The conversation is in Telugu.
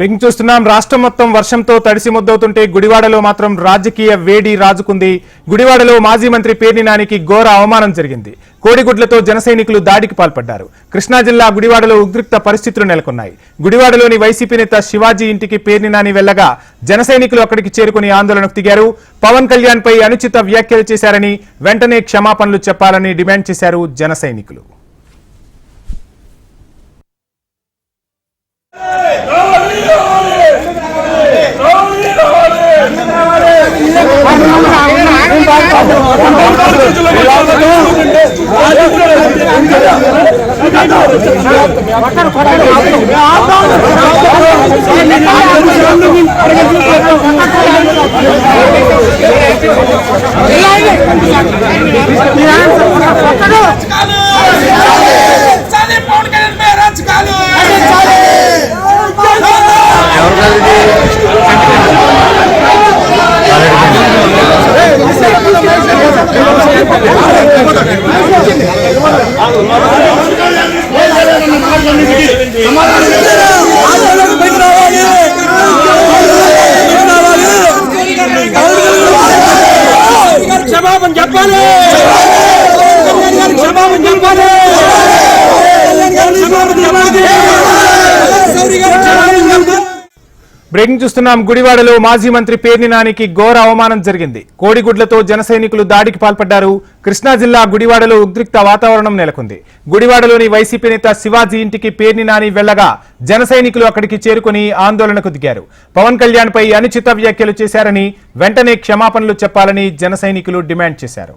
బ్రేకింగ్ చూస్తున్నాం రాష్ట్రం మొత్తం వర్షంతో తడిసి ముద్దవుతుంటే గుడివాడలో మాత్రం రాజకీయ వేడి రాజుకుంది. గుడివాడలో మాజీ మంత్రి పేర్ని నానికి ఘోర అవమానం జరిగింది. కోడిగుడ్లతో జనసైనికులు దాడికి పాల్పడ్డారు. కృష్ణా జిల్లా గుడివాడలో ఉద్రిక్త పరిస్థితులు నెలకొన్నాయి. గుడివాడలోని వైసీపీ నేత శివాజీ ఇంటికి పేర్ని నాని వెళ్ళగా జనసైనికులు అక్కడికి చేరుకుని ఆందోళనకు దిగారు. పవన్ కళ్యాణ్ పై అనుచిత వ్యాఖ్యలు చేశారని వెంటనే క్షమాపణలు చెప్పాలని డిమాండ్ చేశారు జనసైనికులు చాలి పవన్ కళ్యాణ్ పై రాజకాలు క్షమాపణ చెప్పాలి. క్షమాపణ! చెప్పాలి. బ్రేకింగ్ చూస్తున్నాం. గుడివాడలో మాజీ మంత్రి పేర్ని నానికి ఘోర అవమానం జరిగింది. కోడిగుడ్లతో జన సైనికులు దాడికి పాల్పడ్డారు. కృష్ణా జిల్లా గుడివాడలో ఉద్రిక్త వాతావరణం నెలకొంది. గుడివాడలోని వైసీపీ నేత శివాజీ ఇంటికి పేర్ని నాని వెళ్ళగా జన సైనికులు అక్కడికి చేరుకుని ఆందోళనకు దిగారు. పవన్ కళ్యాణ్ పై అనుచిత వ్యాఖ్యలు చేశారని వెంటనే క్షమాపణలు చెప్పాలని జన డిమాండ్ చేశారు.